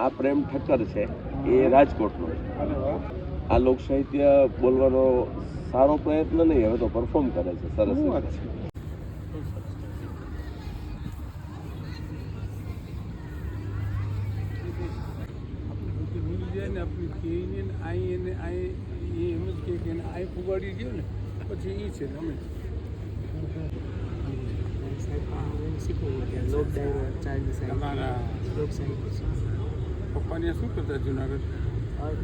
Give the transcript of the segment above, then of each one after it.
આ પ્રેમ ઠક્કર છે એ રાજકોટનો. છે આ લોક સાહિત્ય બોલવાનો સારો પ્રયત્ન નહીં હવે તો પરફોર્મ કરે છે સરસ પછી એ એમ જ કહે કે એને આઈ પપ્પાને શું કરતા જુનાગઢ?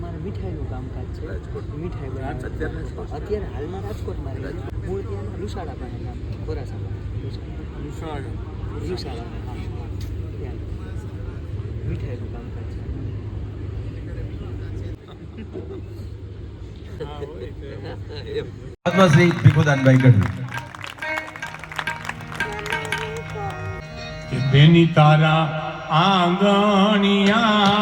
મારે મીઠાઈનું કામકાજ છે. મીઠાઈ બનાવે. અત્યારે અત્યારે હાલમાં રાજકોટમાં રહે મૂળ ત્યાં લુસાડા પાસે ગામ ખોરાસામાં. વિશાળ લુસાડા હા. ત્યાં. મીઠાઈનું કામકાજ છે. પદ્મશ્રી ભીખુદાનભાઈ ગઢવી. બેની તારા આંગણિયા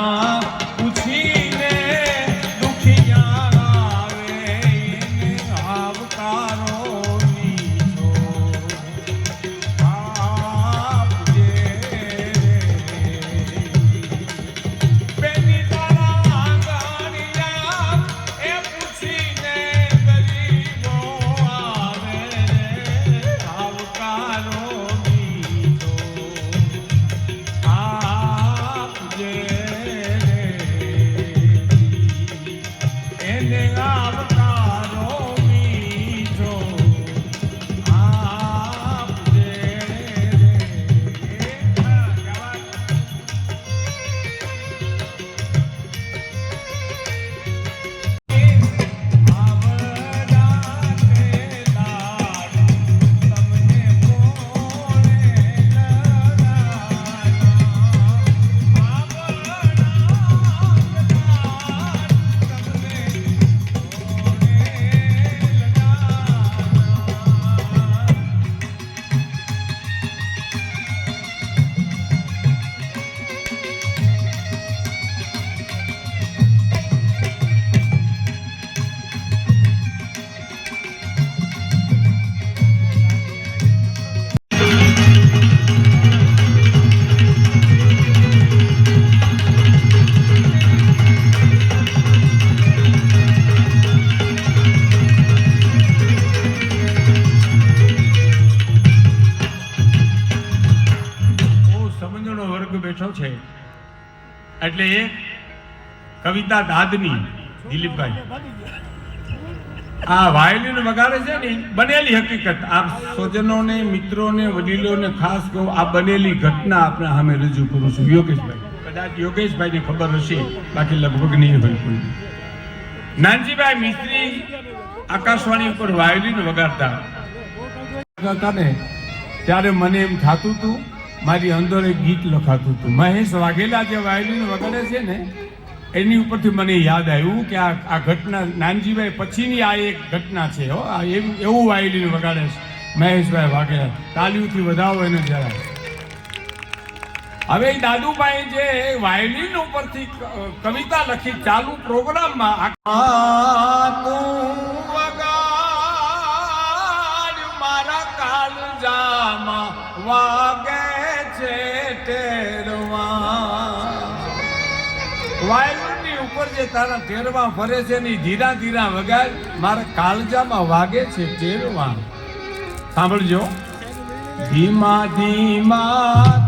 એટલે એ કવિતા દાદની, દિલીપભાઈ. આ વાયલિન વગાડે છે ને બનેલી હકીકત. આપ સ્વજનોને, મિત્રોને, વડીલોને ખાસ કહું, આ બનેલી ઘટના આપણે સામે રજૂ કરું છું. યોગેશભાઈ. કદાચ યોગેશભાઈને ખબર હશે, બાકી લગભગ નહીં હોય કોઈ. નાનજીભાઈ મિસ્ત્રી આકાશવાણી ઉપર વાયોલિન વગાડતા. ત્યારે મને એમ થતું હતું મારી અંદર એક ગીત લખાતું હતું. મહેશ વાઘેલા જે વાયોલિન વગાડે છે ને, એની ઉપરથી મને યાદ આવ્યું કે આ આ ઘટના, નાનજીભાઈ પછીની આ એક ઘટના છે, હો. આ એવું એવું વાયોલિન વગાડે છે મહેશભાઈ વાઘેલા. તાલીઓથી વધાવો એને જરા. હવે દાદુભાઈ જે વાયોલિન ઉપરથી કવિતા લખી ચાલુ પ્રોગ્રામમાં આ તારા ટેરવા ફરે છે ને ધીરા ધીરા વગાડ, મારા કાળજામાં વાગે છે ટેરવા સાંભળજો. ધીમા ધીમા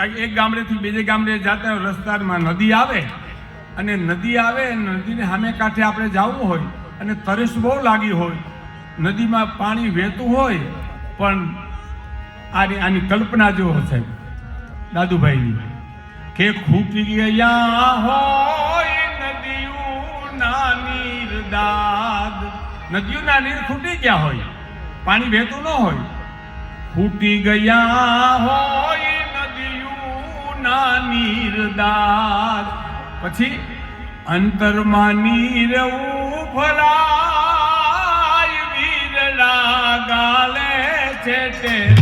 એક ગામડેથી બીજે ગામડે જતા રસ્તામાં નદી આવે અને નદી આવે નદીને સામે કાંઠે આપણે જવું હોય અને તરસ બહુ લાગી હોય, નદીમાં પાણી વહેતું હોય, પણ આની આની કલ્પના જો હશે, દાદુભાઈની, કે ખૂટી ગયા હોય નદીઓના નીર દાદ નદીઓના નીર ખૂટી ગયા હોય, પાણી વહેતું ન હોય, ખૂટી ગયા હોય નદીઓના નિર્દાર પછી અંતરમાં નીર ઉભરાય વીરલા ગાલે છે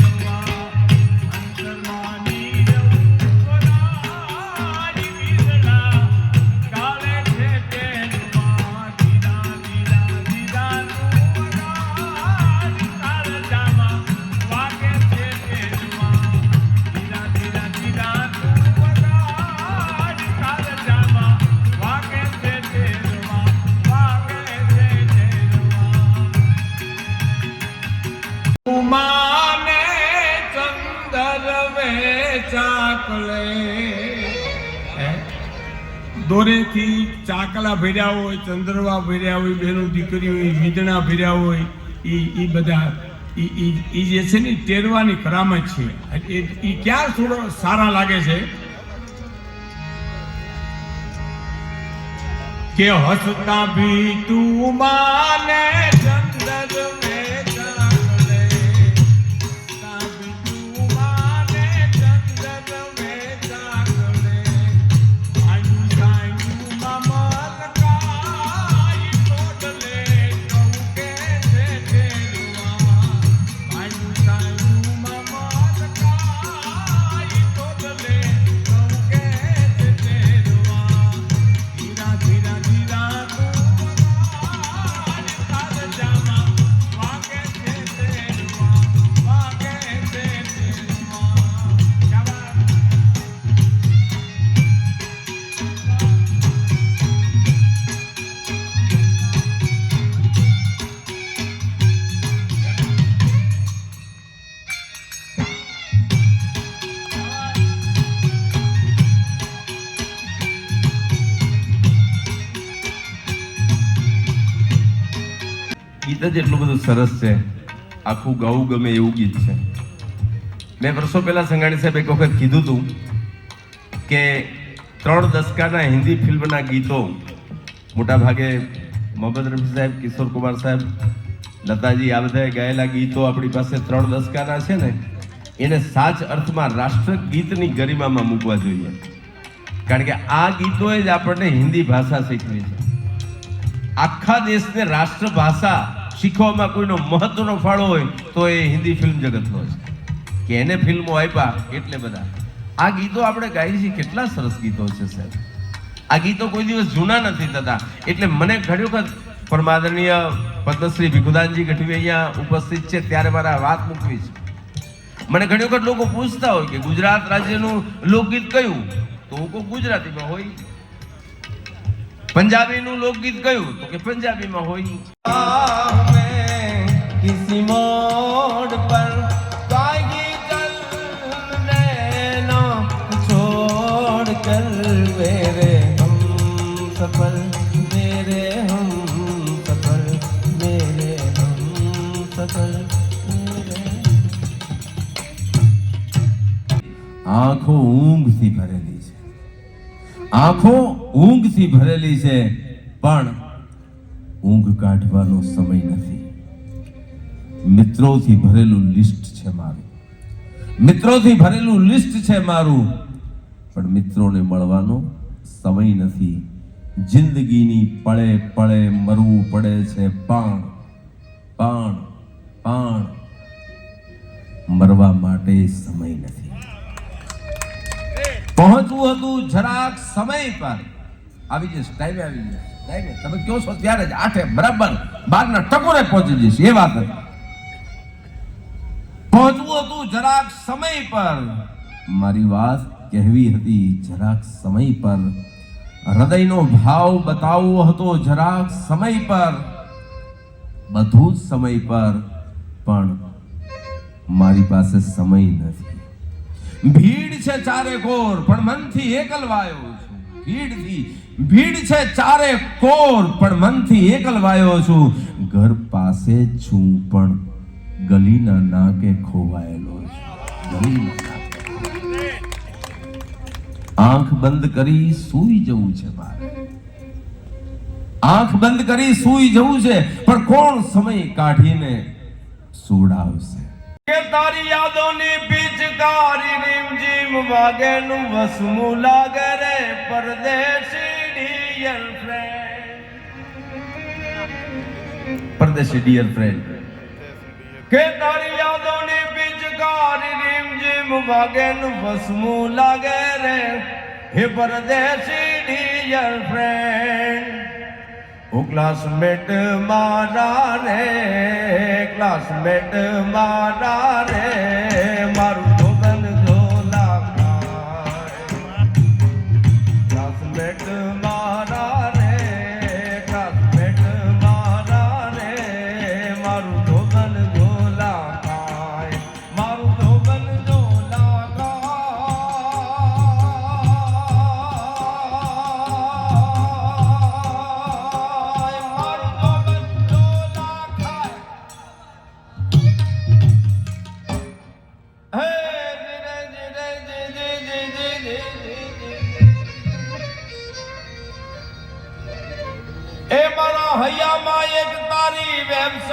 ચાકલા ભર્યા હોય, ચંદ્રવા ભર્યા હોય, બેનો દીકરી હોય વીજણા ભર્યા હોય એ એ બધા, ઈ જે છે ને તેરવાની કરામત છે. એ એ ક્યાં થોડો સારા લાગે છે? કે હસતા ભી તું માને ચંદ્ર મેં ગીત જ એટલું બધું સરસ છે. આખું ગાવું ગમે એવું ગીત છે. મેં વર્ષો પહેલાં સંઘાણી સાહેબ એક વખત કીધું હતું કે ત્રણ દશકાના હિન્દી ફિલ્મના ગીતો મોટા ભાગે મોહમ્મદ રફી સાહેબ, કિશોર કુમાર સાહેબ, લતાજી, આ બધાએ ગાયેલા ગીતો આપણી પાસે ત્રણ દશકાના છે ને, એને સાચ અર્થમાં રાષ્ટ્ર ગીતની ગરિમામાં મૂકવા જોઈએ. કારણ કે આ ગીતોએ જ આપણને હિન્દી ભાષા શીખવી છે. આખા દેશને રાષ્ટ્રભાષા શીખવામાં કોઈનો મહત્વનો ફાળો હોય તો એ હિન્દી ફિલ્મ જગતનો છે. કે એને ફિલ્મો આપ્યા એટલે બધા. આ ગીતો આપણે ગાઈએ છીએ. કેટલા સરસ ગીતો છે, સાહેબ. આ ગીતો કોઈ દિવસ જૂના નથી થતા. એટલે મને ઘણી વખત પરમાદરણીય પદ્મશ્રી ભીખુદાનજી ગઢવી અહીંયા ઉપસ્થિત છે, ત્યારે મારા વાત મૂકવી છે. મને ઘણી વખત લોકો પૂછતા હોય કે ગુજરાત રાજ્યનું લોકગીત કયું? તો હું કહું ગુજરાતીમાં હોય. પંજાબીનું લોકગીત કયું? તો કે પંજાબીમાં હોય. કિસી મોડ પર તાગી ચલ નૈનો છોડ કર મેરે હમ સફર મેરે હમ સફર મેરે હમ સફર. આંખો ઊંઘથી ભરેલી છે. આંખો ઊંઘથી ભરેલી છે, પણ ઊંઘ કાઢવાનો સમય નથી. મિત્રોથી ભરેલું લિસ્ટ છે મારું. મિત્રોથી ભરેલું લિસ્ટ છે મારું, પણ મિત્રોને મળવાનો સમય નથી. જિંદગીની પળે પળે મરવું પડે છે, પણ પણ પણ મરવા માટે સમય નથી. પહોંચવું હતું જરાક સમય પર. આવી જશે ટાઈમે આવી જશે ટાઈમે તમે કયો છો ત્યારે જ આઠે, બરાબર. બારના ટકોરે પહોંચી જશે એ વાત હતી પહોંચવું હતું જરાક સમય પર. મારી વાત કહેવી હતી જરાક સમય પર. હૃદયનો ભાવ બતાવવો હતો જરાક સમય પર. બધું જ સમય પર, પણ મારી પાસે સમય નથી. ભીડ છે ચારે કોર, પણ મનથી એકલવાયો છું. ભીડથી, ભીડ છે ચારે કોર, પણ મનથી એકલવાયો છું. ઘર પાસે છું પણ ગલીના નાકે ખોવાયેલો છું. આંખ બંધ કરી સૂઈ જવું છે મારે. આંખ બંધ કરી સૂઈ જવું છે, પણ કોણ સમય કાઢીને સુડાવશે? કે તારી યાદોની પિચકારી રીમ જીમ વાગે નું વસમું લાગે રે પરદેશી ડિયર ફ્રેન્ડ. પરદેશી ડિયર ફ્રેન્ડ. કે તારી યાદોની પિચકારી રીમ જીમ વાગે નું વસમું લાગે રે હે પરદેશી ડિયર ફ્રેન્ડ. ઓ ક્લાસમેટ મારા રે ક્લાસમેટ મારા રે.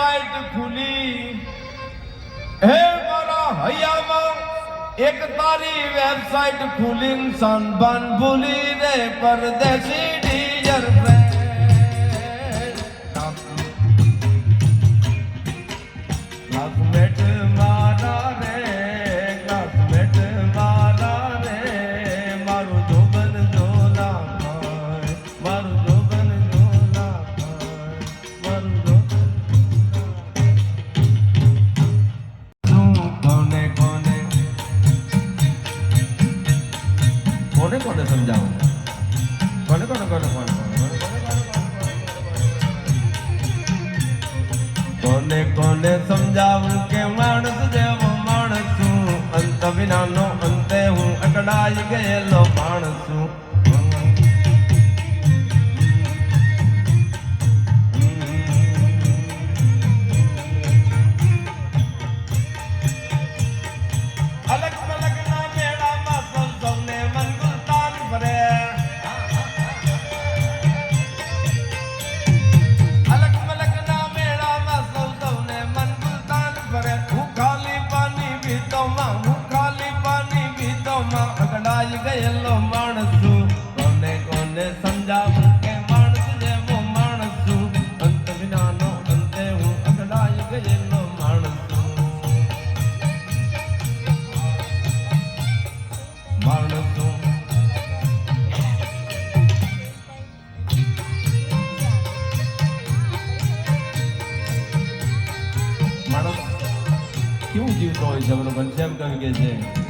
વેબસાઇટ ખુલી. હે મારા હૈયામાં એક તારી વેબસાઇટ ખુલી સંભાન ભૂલી રે પરદેશી ડીજર અકળાઈ ગયેલો માણસ. કોને કોને સમજાવું કે માણસ? જેવો માણસ. કેવું જીવતો હોય છે? મને ઘનશ્યામ કહે કે છે.